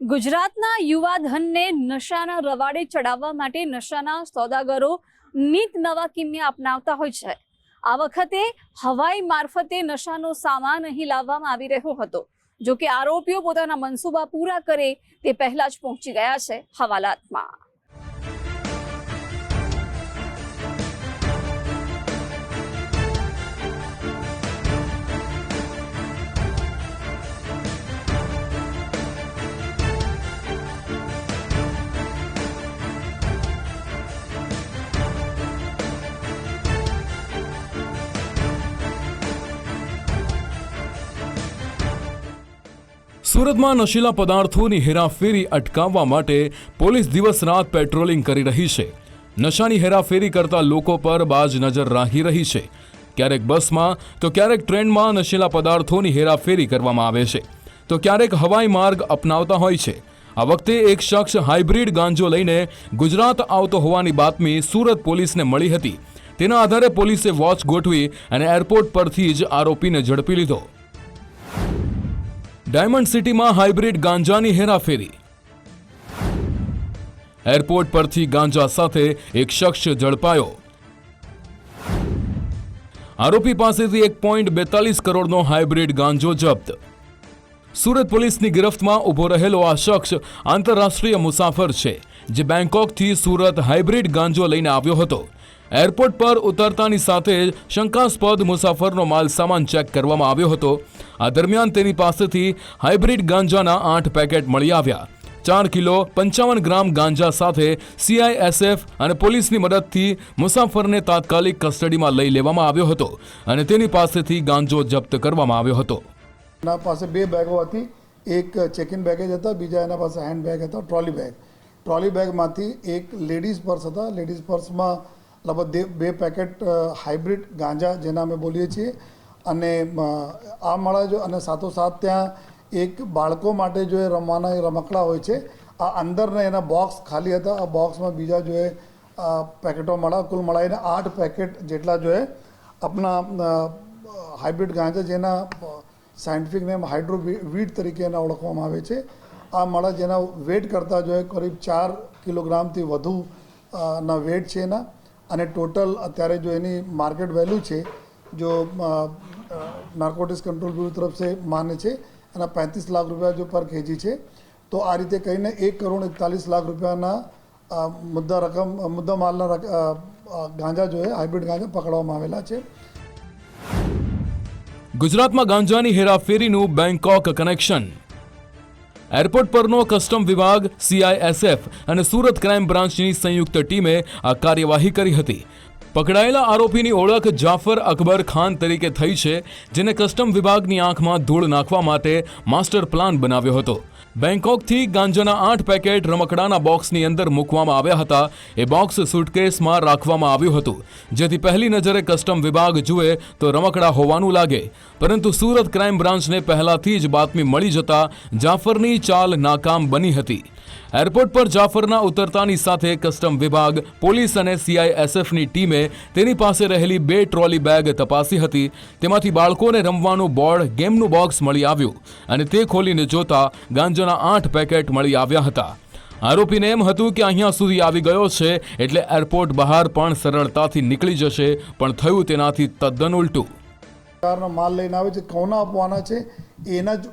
ગુજરાતના યુવા ધનને નશાના રવાડે ચડાવવા માટે નશાના સોદાગરો નીત નવા કિમ્યા અપનાવતા હોય છે. આ વખતે હવાઈ મારફતે નશાનો સામાન અહીં લાવવામાં આવી રહ્યો હતો. જો કે આરોપીઓ પોતાના મનસૂબા પૂરા કરે તે પહેલા જ પહોંચી ગયા છે હવાલાતમાં. સુરતમાં નશીલા પદાર્થોની હેરાફેરી અટકાવવા માટે પોલીસ દિવસ રાત પેટ્રોલિંગ કરી રહી છે. નશાની હેરાફેરી કરતા લોકો પર બાજ નજર રાખી રહી છે. ક્યારેક બસમાં, તો ક્યારેક ટ્રેનમાં નશીલા પદાર્થોની હેરાફેરી કરવામાં આવે છે. તો ક્યારેક હવાઈ માર્ગ અપનાવતા હોય છે. આ વખતે એક શખ્સ હાઇબ્રિડ ગાંજો લઈને ગુજરાત આવતો હોવાની બાતમી સુરત પોલીસને મળી હતી. તેના આધારે પોલીસે વોચ ગોઠવી અને એરપોર્ટ પરથી જ આરોપીને ઝડપી લીધો. ડાયમંડ સિટીમાં હાઇબ્રિડ ગાંજાની હેરાફેરી. એરપોર્ટ પરથી ગાંજા સાથે એક શખ્સ ઝડપાયો. આરોપી પાસેથી એક પોઈન્ટ બેતાલીસ કરોડનો હાઇબ્રિડ ગાંજો જપ્ત. સુરત પોલીસની ગિરફ્તમાં ઊભો રહેલો આ શખ્સ આંતરરાષ્ટ્રીય મુસાફર છે, જે બેંકોકથી સુરત હાઇબ્રિડ ગાંજો લઈને આવ્યો હતો. એરપોર્ટ પર ઉતરતાની સાથે જ શંકાસ્પદ મુસાફરનો માલ સામાન ચેક કરવામાં આવ્યો હતો. આ દરમિયાન તેની પાસેથી હાઇબ્રિડ ગાંજાના આઠ પેકેટ મળી આવ્યા. ચાર કિલો પંચાવન ગ્રામ ગાંજા સાથે સીઆઈએસએફ અને પોલીસની મદદથી મુસાફરને તાત્કાલિક કસ્ટડીમાં લઈ લેવામાં આવ્યો હતો અને તેની પાસેથી ગાંજો જપ્ત કરવામાં આવ્યો હતો. એના પાસે બે બેગો હતી. એક ચેકિન બેગેજ હતા, બીજા એના પાસે હેન્ડ બેગ હતા ટ્રોલી બેગ ટ્રોલી બેગમાંથી એક લેડીઝ પર્સ હતા. લેડીઝ પર્સમાં લગભગ બે પેકેટ હાઇબ્રિડ ગાંજા જેના અમે બોલીએ છીએ. અને આ મળે જો અને સાથોસાથ ત્યાં એક બાળકો માટે જો એ રમવાના એ રમકડા હોય છે. આ અંદરના એના બોક્સ ખાલી હતા. આ બોક્સમાં બીજા જો એ પેકેટો મળ્યા. કુલ મળાવીને આઠ પેકેટ જેટલા જો એ આપણા હાઇબ્રિડ ગાંજા જેના સાયન્ટિફિક નેમ હાઇડ્રો વીડ તરીકે એને ઓળખવામાં આવે છે. આ મળા જેના વેટ કરતાં જો એ કરીબ ચાર કિલોગ્રામથી વધુ ના વેટ છે એના. અને ટોટલ અત્યારે જો એની માર્કેટ વેલ્યુ છે, જો નાર્કોટિક્સ કંટ્રોલ બ્યુરો તરફ માને છે, એના પાંત્રીસ લાખ રૂપિયા જો પર કેજી છે, તો આ રીતે કહીને એક કરોડ એકતાલીસ લાખ રૂપિયાના મુદ્દા રકમ મુદ્દા માલના ગાંજા જોઈએ હાઇબ્રિડ ગાંજા પકડવામાં આવેલા છે. ગુજરાતમાં ગાંજાની હેરાફેરીનું બેંકોક કનેક્શન એરપોર્ટ પરનો કસ્ટમ વિભાગ સીઆઈએસએફ અને સુરત ક્રાઇમ બ્રાન્ચની સંયુક્ત ટીમે આ કાર્યવાહી કરી હતી. પકડાયેલા આરોપીની ઓળખ જાફર અકબર ખાન તરીકે થઈ છે, જેને કસ્ટમ વિભાગની આંખમાં ધૂળ નાખવા માટે માસ્ટર પ્લાન બનાવ્યો હતો. બેંકોકથી ગાંજાના આઠ પેકેટ રમકડાના બોક્સની અંદર મૂકવામાં આવ્યા હતા. એ બોક્સ સુટકેસમાં રાખવામાં આવ્યું હતું. જેથી પહેલી નજરે કસ્ટમ વિભાગ જુએ તો રમકડા હોવાનું લાગે. પરંતુ સુરત ક્રાઇમ બ્રાન્ચને પહેલાથી જ બાતમી મળી જતા જાફરની ચાલ નાકામ બની હતી. એરપોર્ટ પર જાફરના ઉતરતાની સાથે કસ્ટમ વિભાગ, પોલીસ અને સીઆઈએસએફની ટીમે તેની પાસે રહેલી બે ટ્રોલી બેગ તપાસી હતી. તેમાંથી બાળકોને રમવાનું બોર્ડ, ગેમનું બોક્સ મળી આવ્યું અને તે ખોલીને જોતા ગાંજાના આઠ પેકેટ મળી આવ્યા હતા. આરોપીને એમ હતું કે અહીંયા સુધી આવી ગયો છે એટલે એરપોર્ટ બહાર પણ સરળતાથી નીકળી જશે, પણ થયું તેનાથી તદ્દન ઉલટું. કારનો માલ લઈને આવે છે, કોના આપવાના છે? એના જ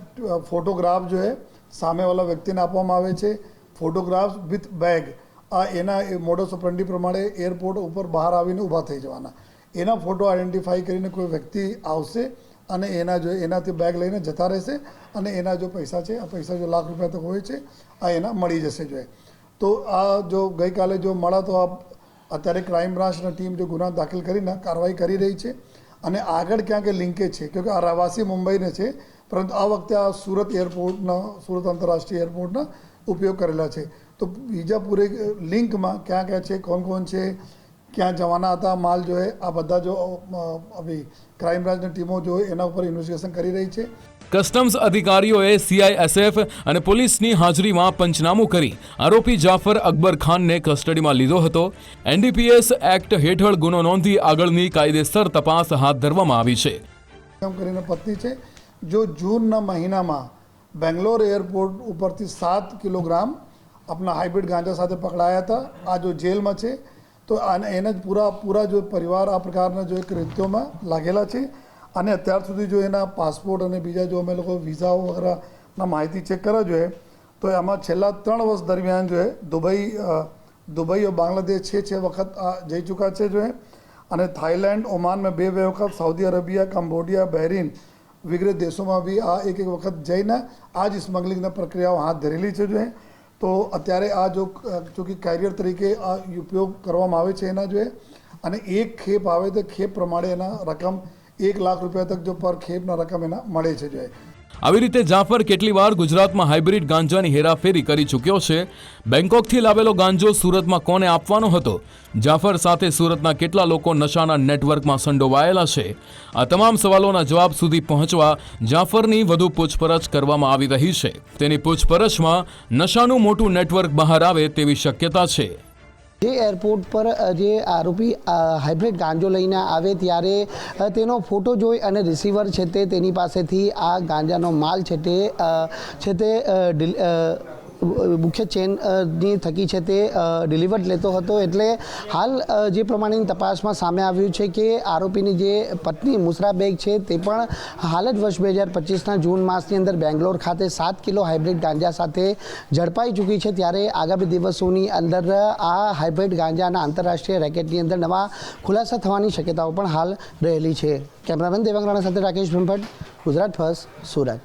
ફોટોગ્રાફ જો સામેવાળા વ્યક્તિને આપવામાં આવે છે. Photographs with bag. આ એના એ મોડસ ઓપરન્ડી પ્રમાણે એરપોર્ટ ઉપર બહાર આવીને ઊભા થઈ જવાના. એના ફોટો આઈડેન્ટિફાઈ કરીને કોઈ વ્યક્તિ આવશે અને એના જો એનાથી બેગ લઈને જતા રહેશે અને એના જો પૈસા છે, આ પૈસા જો લાખ રૂપિયા તક હોય છે, આ એના મળી જશે જો તો આ જો ગઈકાલે જો મળ્યા તો આ અત્યારે ક્રાઇમ બ્રાન્ચની ટીમ જો ગુના દાખલ કરીને કાર્યવાહી કરી રહી છે અને આગળ ક્યાંક લિંકેજ છે, કેમકે આ રહેવાસી મુંબઈને છે, પરંતુ આ વખતે આ સુરત એરપોર્ટના સુરત આંતરરાષ્ટ્રીય એરપોર્ટના ઉપયોગ કરેલા છે. તો બીજા પૂરે લિંકમાં ક્યાં ક્યાં છે કોણ કોણ છે ક્યાં જવાના હતા માલ જોએ આ બધા જો આવી ક્રાઇમ બ્રાન્ચની ટીમો જો એના ઉપર ઇન્વેસ્ટિગેશન કરી રહી છે. કસ્ટમ્સ અધિકારીઓએ સીઆઈએસએફ અને પોલીસની હાજરીમાં પંચનામું કરી આરોપી જાફર અકબર ખાનને કસ્ટડીમાં લીધો હતો. એનડીપીએસ એક્ટ હેઠળ ગુનો નોંધી આગળની કાયદેસર તપાસ હાથ ધરવામાં આવી છે. કરીને પત્ની છે. જો જૂનના મહિનામાં બેંગ્લોર એરપોર્ટ ઉપરથી સાત કિલોગ્રામ આપણા હાઇબ્રિડ ગાંજા સાથે પકડાયા હતા આ જો જેલમાં છે તો એને જ પૂરા પૂરા જો પરિવાર આ પ્રકારના જો એક કૃત્યોમાં લાગેલા છે અને અત્યાર સુધી જો એના પાસપોર્ટ અને બીજા જો અમે લોકો વિઝાઓ વગેરેના માહિતી ચેક કરવા જોઈએ તો એમાં છેલ્લા ત્રણ વર્ષ દરમિયાન જો દુબઈ દુબઈ બાંગ્લાદેશ છે છે વખત જઈ ચૂક્યા છે જો અને થાઇલેન્ડ ઓમાનમાં બે બે વખત સાઉદી અરેબિયા કંબોડિયા બહેરીન વગેરે દેશોમાં બી આ એક એક વખત જઈને આ જ સ્મગલિંગના પ્રક્રિયાઓ હાથ ધરેલી છે જો તો અત્યારે આ જો ચૂંકી કેરિયર તરીકે આ ઉપયોગ કરવામાં આવે છે એના જોઈએ અને એક ખેપ આવે તો ખેપ પ્રમાણે એના રકમ એક લાખ રૂપિયા તક જો પર ખેપના રકમ એના મળે છે જો એ આવી રીતે જાફર કેટલી વાર ગુજરાતમાં હાઇબ્રિડ ગાંજાની હેરાફેરી કરી ચૂક્યો છે. બેંકોકથી લાવેલો ગાંજો સુરતમાં કોને આપવાનો હતો? જાફર સાથે સુરતના કેટલા લોકો નશાના નેટવર્કમાં સંડોવાયેલા છે? આ તમામ સવાલોના જવાબ સુધી પહોંચવા જાફરની વધુ પૂછપરછ કરવામાં આવી રહી છે. તેની પૂછપરછમાં નશાનું મોટું નેટવર્ક બહાર આવે તેવી શક્યતા છે. જે એરપોર્ટ પર જે આરોપી હાઇબ્રિડ ગાંજો લઈને આવે ત્યારે તેનો ફોટો જોઈ અને રિસીવર છે તે તેની પાસેથી આ ગાંજાનો માલ છે તે છે તે મુખ્ય ચેનની થકી છે તે ડિલિવર્ડ લેતો હતો. એટલે હાલ જે પ્રમાણેની તપાસમાં સામે આવ્યું છે કે આરોપીની જે પત્ની મુસરા બેગ છે તે પણ હાલ જ વર્ષ બે હજાર પચીસના જૂન માસની અંદર બેંગ્લોર ખાતે સાત કિલો હાઇબ્રિડ ગાંજા સાથે ઝડપાઈ ચૂકી છે. ત્યારે આગામી દિવસોની અંદર આ હાઇબ્રિડ ગાંજાના આંતરરાષ્ટ્રીય રેકેટની અંદર નવા ખુલાસા થવાની શક્યતાઓ પણ હાલ રહેલી છે. કેમેરામેન દેવાંગ રાણા સાથે રાકેશ બ્રહ્મભટ્ટ, ગુજરાત ફર્સ્ટ, સુરત.